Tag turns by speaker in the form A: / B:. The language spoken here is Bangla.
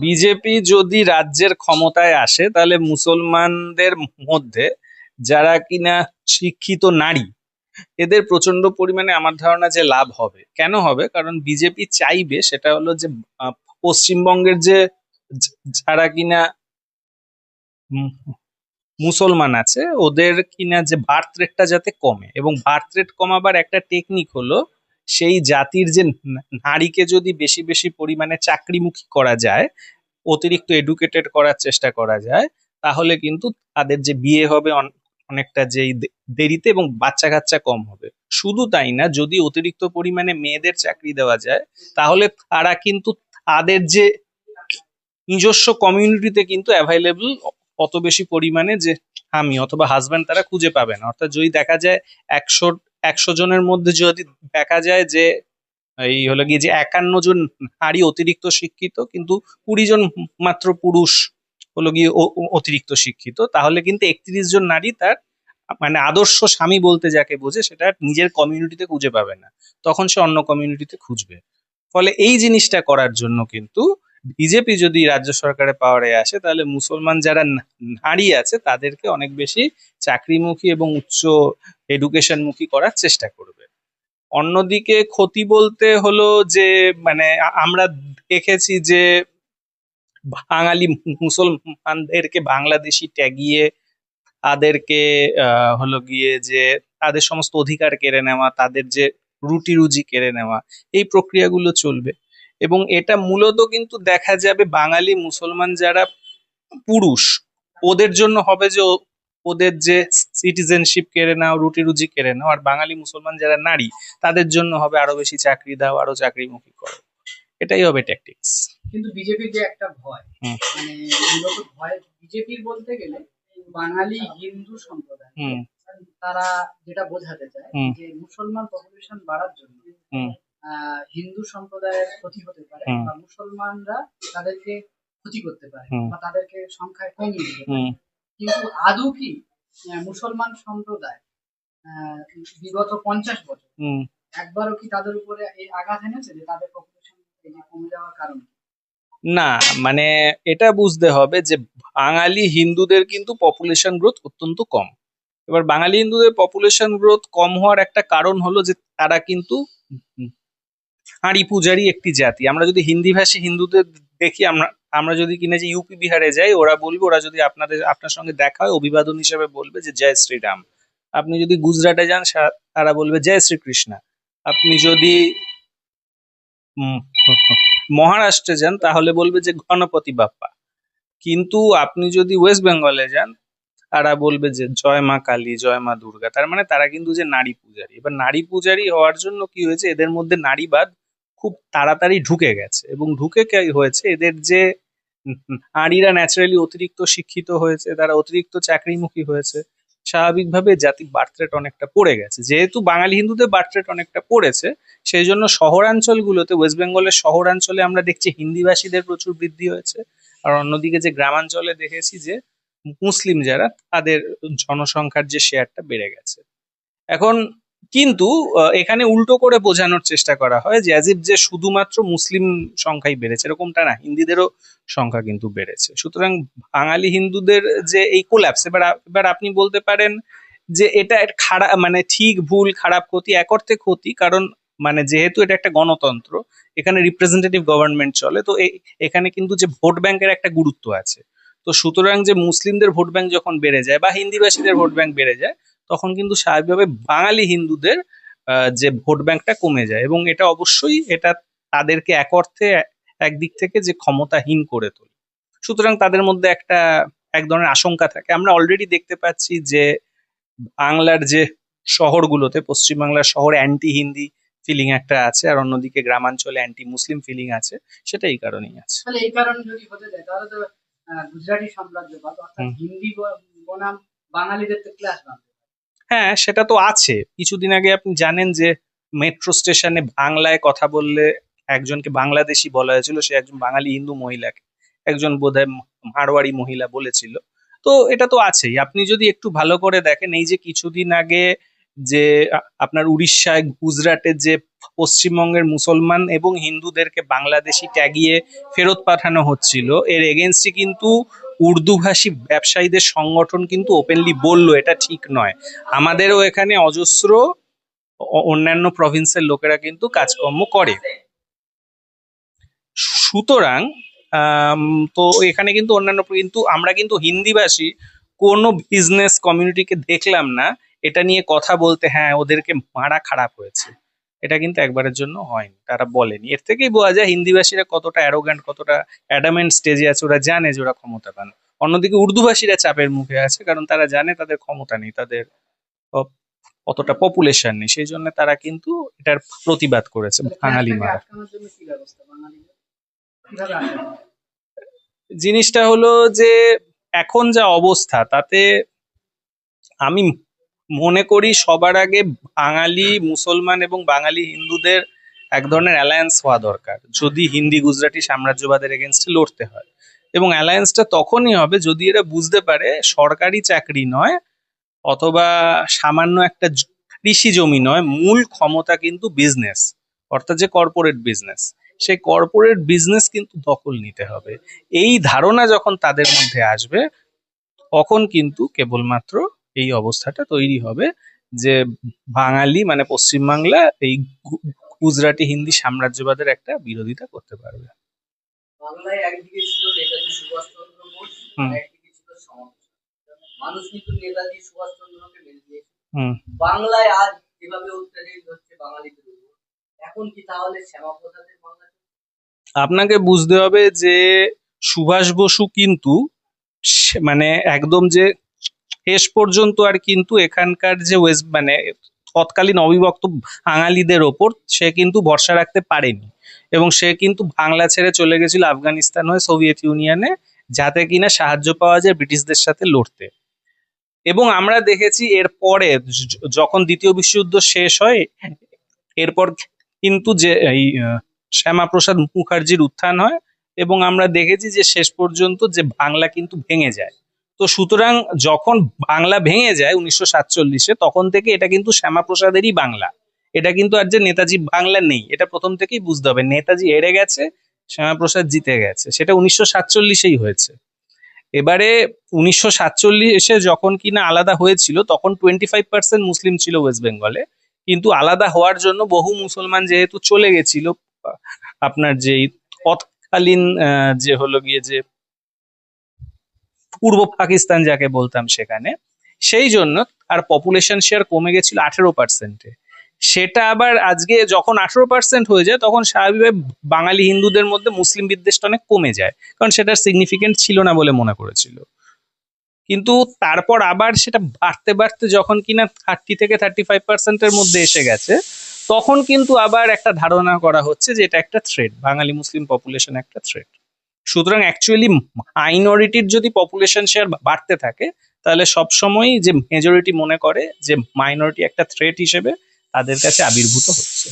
A: বিজেপি যদি রাজ্যের ক্ষমতায় আসে, তাহলে মুসলমানদের মধ্যে যারা কিনা শিক্ষিত নারী, এদের প্রচণ্ড পরিমাণে আমার ধারণা যে লাভ হবে। কেন হবে? কারণ বিজেপি চাইবে সেটা হলো যে পশ্চিমবঙ্গের যে যারা কিনা মুসলমান আছে, ওদের কিনা যে বার্থ রেটটা যাতে কমে, এবং বার্থ রেট কমাবার একটা টেকনিক হলো সেই জাতির যে নারীকে যদি বেশি বেশি পরিমাণে চাকরিমুখী করা যায়, অতিরিক্ত এডুকেটেড করার চেষ্টা করা যায়, তাহলে কিন্তু তাদের যে বিয়ে হবে অন- অনেকটা যেই দেরিতে এবং বাচ্চা কাচ্চা কম হবে। শুধু তাই না, যদি অতিরিক্ত পরিমাণে মেয়েদের চাকরি দেওয়া যায়, তাহলে তারা কিন্তু তাদের যে নিজস্ব কমিউনিটিতে কিন্তু অ্যাভাইলেবল অত বেশি পরিমাণে যে স্বামী অথবা হাজব্যান্ড তারা খুঁজে পাবে না। অর্থাৎ যদি দেখা যায় একশো একশো জনের মধ্যে যদি দেখা যায় যে, এই হলো গিয়ে যে একান্ন জন নারী অতিরিক্ত শিক্ষিত, কিন্তু কুড়ি জন মাত্র পুরুষ হলো গিয়ে অতিরিক্ত শিক্ষিত, তাহলে কিন্তু একত্রিশ জন নারী তার মানে আদর্শ স্বামী বলতে যাকে বোঝে, সেটা নিজের কমিউনিটিতে খুঁজে পাবে না। তখন সে অন্য কমিউনিটিতে খুঁজবে। ফলে এই জিনিসটা করার জন্য কিন্তু বিজেপি যদি রাজ্য সরকারের পাওয়ারে আসে, তাহলে মুসলমান যারা নারী আছে, তাদেরকে অনেক বেশি চাকরিমুখী এবং উচ্চ এডুকেশনমুখী করার চেষ্টা করবে। অন্যদিকে ক্ষতি বলতে হলো যে মানে আমরা দেখেছি যে, বাঙালি মুসলমানদেরকে বাংলাদেশি ট্যাগিয়ে তাদেরকে হলো গিয়ে যে, তাদের সমস্ত অধিকার কেড়ে নেওয়া, তাদের যে রুটি রুজি কেড়ে নেওয়া, এই প্রক্রিয়াগুলো চলবে। এবং এটা মূলত কিন্তু দেখা যাবে বাঙালি মুসলমান যারা পুরুষ ওদের জন্য হবে যে ওদের যে সিটিজেনশিপ কেড়ে নাও রুটি রুজি কেড়ে নাও আর বাঙালি মুসলমান যারা নারী তাদের জন্য হবে আরও বেশি চাকরি দাও আরও চাকরিমুখী করো। এটাই হবে ট্যাকটিক্স
B: কিন্তু বিজেপির যে একটা ভয় মানে মূলত ভয় বিজেপির বলতে গেলে বাঙালি হিন্দু সম্প্রদায় তারা যেটা বোঝাতে চায়। যে মুসলমান পপুলেশন বাড়ার জন্য হিন্দু সম্প্রদায়ের ক্ষতি হতে পারে বা মুসলমানরা তাদেরকে ক্ষতি করতে পারে বা তাদেরকে সংখ্যায় কমিয়ে দিতে পারে। কিন্তু আদৌ কি মুসলমান সম্প্রদায় বিগত পঞ্চাশ বছর একবারও কি তাদের উপরে এই আঘাত এনেছে যে তাদের পপুলেশন কমে যাওয়ার কারণে
A: না মানে এটা বুঝতে হবে যে বাঙালি হিন্দুদের কিন্তু পপুলেশন গ্রোথ অত্যন্ত কম। এবার বাঙালি হিন্দুদের পপুলেশন গ্রোথ কম হওয়ার একটা কারণ হলো যে তারা কিন্তু হাঁড়ি পূজারি একটি জাতি। আমরা যদি হিন্দি ভাষী হিন্দুদের দেখি, আমরা আমরা যদি কিনা যে ইউপি বিহারে যাই, ওরা বলবে, ওরা যদি আপনাদের, আপনার সঙ্গে দেখা হয়, অভিবাদন হিসেবে বলবে যে জয় শ্রীরাম। আপনি যদি গুজরাটে যান তারা বলবে জয় শ্রীকৃষ্ণ। আপনি যদি মহারাষ্ট্রে যান, তাহলে বলবে যে গণপতি বাপ্পা। কিন্তু আপনি যদি ওয়েস্ট বেঙ্গলে যান, তারা বলবে যে জয় মা কালী, জয় মা দুর্গা। তার মানে তারা কিন্তু যে নারী পূজারী। এবার নারী পূজারী হওয়ার জন্য কি হয়েছে? এদের মধ্যে নারীবাদ খুব তাড়াতাড়ি ঢুকে গেছে এবং ঢুকে হয়েছে এদের যে নারীরা ন্যাচারালি অতিরিক্ত শিক্ষিত হয়েছে, তারা অতিরিক্ত চাকরিমুখী হয়েছে, স্বাভাবিকভাবে জাতির বার্থ রেট অনেকটা পড়ে গেছে। যেহেতু বাঙালি হিন্দুদের বার্থ রেট অনেকটা পড়েছে সেই জন্য শহরাঞ্চলগুলোতে ওয়েস্ট বেঙ্গলের শহরাঞ্চলে আমরা দেখছি হিন্দিভাষীদের প্রচুর বৃদ্ধি হয়েছে। আর অন্যদিকে যে গ্রামাঞ্চলে দেখেছি যে মুসলিম যারা, তাদের জনসংখ্যার যে শেয়ারটা বেড়ে গেছে। এখন কিন্তু এখানে উল্টো করে বোঝানোর চেষ্টা করা হয় যে অ্যাজিভ যে শুধুমাত্র মুসলিম সংখ্যাই বেড়েছে, এরকমটা না, হিন্দিদেরও সংখ্যা কিন্তু বেড়েছে। সুতরাং বাঙালি হিন্দুদের যে এই কোল্যাপস এবার এবার আপনি বলতে পারেন যে এটা খারাপ মানে ঠিক ভুল, খারাপ ক্ষতি এক অর্থে ক্ষতি, কারণ মানে যেহেতু এটা একটা গণতন্ত্র, এখানে রিপ্রেজেন্টেটিভ গভর্নমেন্ট চলে, তো এখানে কিন্তু যে ভোট ব্যাংকের একটা গুরুত্ব আছে। তো সুতরাং যে মুসলিমদের ভোট ব্যাংক যখন বেড়ে যায় বা হিন্দিভাষীদের ভোট ব্যাংক বেড়ে যায় তখন কিন্তু স্বাভাবিকভাবে বাঙালি হিন্দুদের যে ভোট ব্যাংকটা কমে যায় এবং এটা অবশ্যই এটা তাদেরকে এক অর্থে একদিক থেকে যে ক্ষমতাহীন করে তোলে। সুতরাং তাদের মধ্যে একটা এক ধরনের আশঙ্কা থাকে। আমরা অলরেডি দেখতে পাচ্ছি যে বাংলার যে শহরগুলোতে পশ্চিমবাংলার শহরে অ্যান্টি হিন্দি ফিলিং একটা আছে আর অন্যদিকে গ্রামাঞ্চলে অ্যান্টি মুসলিম ফিলিং আছে সেটা এই কারণেই আছে।
B: তাহলে এই কারণে যদি হতে যায় তাহলে তো গুজরাটি সাম্রাজ্যবাদ অর্থাৎ হিন্দি বনাম বাঙালিদের তো ক্লাস বাঁধবে।
A: হ্যাঁ সেটা তো আছে। কিছুদিন আগে আপনি জানেন যে মেট্রো স্টেশনে বাংলায় কথা বললে একজনকে বাংলাদেশি বলা হয়েছিল, সে একজন বাঙালি হিন্দু মহিলাকে, একজন বোধহয় মারোয়ারি মহিলা বলেছিল। তো এটা তো আছেই। আপনি যদি একটু ভালো করে দেখেন, এই যে কিছুদিন আগে যে আপনার উড়িষ্যায় গুজরাটের যে পশ্চিমবঙ্গের মুসলমান এবং হিন্দুদেরকে বাংলাদেশি ট্যাগিয়ে ফেরত পাঠানো হচ্ছিল, এর এগেনস্টে কিন্তু উর্দুভাষী ব্যবসায়ীদের সংগঠন কিন্তু ওপেনলি বলল, এটা ঠিক নয়। আমাদেরও এখানে অজস্র অন্যান্য প্রভিন্সের লোকেরা কিন্তু কাজকর্ম করে। সুতরাং তো এখানে কিন্তু অন্যান্য কিন্তু আমরা কিন্তু হিন্দিভাষী, কোনো বিজনেস কমিউনিটিকে দেখলাম না। এটা নিয়ে কথা বলতে হ্যাঁ ওদেরকে মারা খারাপ হয়েছে। এটা কিন্তু একবারের জন্য হয়নি তারা বলেনি। এর থেকেই বোঝা যায় হিন্দিভাষীরা কতটা অ্যারোগ্যান্ট কতটা অ্যাডামেন্ট স্টেজে আছে ওরা জানে যে ওরা ক্ষমতা পান অন্যদিকে উর্দুভাষীরা চাপের মুখে আছে কারণ তারা জানে তাদের ক্ষমতা নেই তাদের অতটা পপুলেশন নেই সেই জন্য তারা কিন্তু এটার প্রতিবাদ করেছে বাঙালি মারা? জিনিসটা হলো যে এখন যা অবস্থা তাতে আমি মনে করি সবার আগে বাঙালি মুসলমান এবং বাঙালি হিন্দুদের এক ধরনের অ্যালায়েন্স হওয়া দরকার। যদি হিন্দি গুজরাটি সাম্রাজ্যবাদের এগেনস্টে লড়তে হয়। এবং অ্যালায়েন্সটা তখনই হবে যদি এরা বুঝতে পারে সরকারি চাকরি নয় অথবা সামান্য একটা কৃষি জমি নয়, মূল ক্ষমতা কিন্তু বিজনেস অর্থাৎ যে কর্পোরেট বিজনেস সেই কর্পোরেট বিজনেস কিন্তু দখল নিতে হবে। এই ধারণা যখন তাদের মধ্যে আসবে, তখন কিন্তু কেবলমাত্র এই অবস্থাটা তৈরি হবে যে বাঙালি মানে পশ্চিমবাংলা এই গুজরাটি হিন্দি সাম্রাজ্যবাদের একটা বিরোধিতা করতে পারবে।
C: বাংলায় একদিকে ছিল নেতাজি সুভাষচন্দ্র বোস
A: হুম।
C: একদিকে ছিল শ্যামাপ্রসাদ মানুষ কিন্তু নেতাজি সুভাষচন্দ্রকে মেনে নিয়েছে।
A: হুম।
C: বাংলায় আজ যেভাবে অত্যাচারিত হচ্ছে বাঙালিদের উপর। এখন কি তাহলে শ্যামাপ্রসাদের বাংলা
A: আপনাকে বুঝতে হবে যে সুভাষ বসু কিন্তু মানে একদম যে শেষ পর্যন্ত আর কিন্তু এখানকার যে ওয়েস্ট মানে তৎকালীন অবিভক্ত বাঙালিদের ওপর সে কিন্তু ভরসা রাখতে পারেনি। এবং সে কিন্তু বাংলা ছেড়ে চলে গেছিল আফগানিস্তান হয়ে সোভিয়েত ইউনিয়নে, যাতে কিনা সাহায্য পাওয়া যায় ব্রিটিশদের সাথে লড়তে। এবং আমরা দেখেছি এর পরে যখন দ্বিতীয় বিশ্বযুদ্ধ শেষ হয়, এরপর কিন্তু যে এই শ্যামাপ্রসাদ মুখার্জির উত্থান হয়, এবং আমরা দেখেছি যে শেষ পর্যন্ত যে বাংলা কিন্তু ভেঙে যায়। তো সুতরাং যখন বাংলা ভেঙে যায় উনিশশো সাতচল্লিশে, তখন থেকে এটা কিন্তু শ্যামাপ্রসাদেরই বাংলা। এটা কিন্তু আর যে নেতাজি বাংলা নেই, এটা প্রথম থেকেই বুঝতে হবে। নেতাজি হেরে গেছে, শ্যামাপ্রসাদ জিতে গেছে। সেটা উনিশশো সাতচল্লিশেই হয়েছে। এবারে উনিশশো সাতচল্লিশে যখন কিনা আলাদা হয়েছিল, তখন টোয়েন্টি ফাইভ পার্সেন্ট মুসলিম ছিল ওয়েস্ট বেঙ্গলে। কিন্তু আলাদা হওয়ার জন্য বহু মুসলমান যেহেতু চলে গেছিল, আপনার যে তৎকালীন যে হলো গিয়ে যে পূর্ব পাকিস্তান যাকে বলতাম সেখানে, সেই জন্য আর পপুলেশন শেয়ার কমে গেছিল আঠেরো পার্সেন্টে সেটা আবার আজকে যখন আঠেরো পার্সেন্ট হয়ে যায়, তখন স্বাভাবিকভাবে বাঙালি হিন্দুদের মধ্যে মুসলিম বিদ্বেষটা অনেক কমে যায়, কারণ সেটা সিগনিফিকেন্ট ছিল না বলে মনে করেছিল। কিন্তু তারপর আবার সেটা বাড়তে বাড়তে যখন কিনা থার্টি থেকে থার্টি ফাইভ পার্সেন্টের মধ্যে এসে গেছে, তখন কিন্তু আবার একটা ধারণা করা হচ্ছে যে এটা একটা থ্রেড বাঙালি মুসলিম পপুলেশন একটা থ্রেড সুতরাং অ্যাকচুয়ালি মাইনরিটির যদি পপুলেশন শেয়ার বাড়তে থাকে, তাহলে সবসময়ই যে মেজরিটি মনে করে যে মাইনরিটি একটা থ্রেট হিসেবে তাদের কাছে আবির্ভূত হচ্ছে।